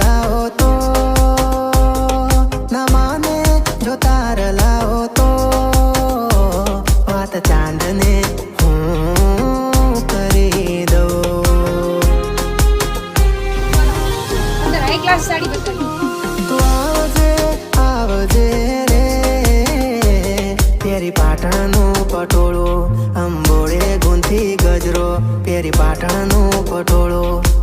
લાવો તો ના માને લાવો તો વાત ચાંદને હું કરી આવજે આવજે રે તેરી પાટણનું ગુંથી ગજરો પેરી પાટણનું પટોળું.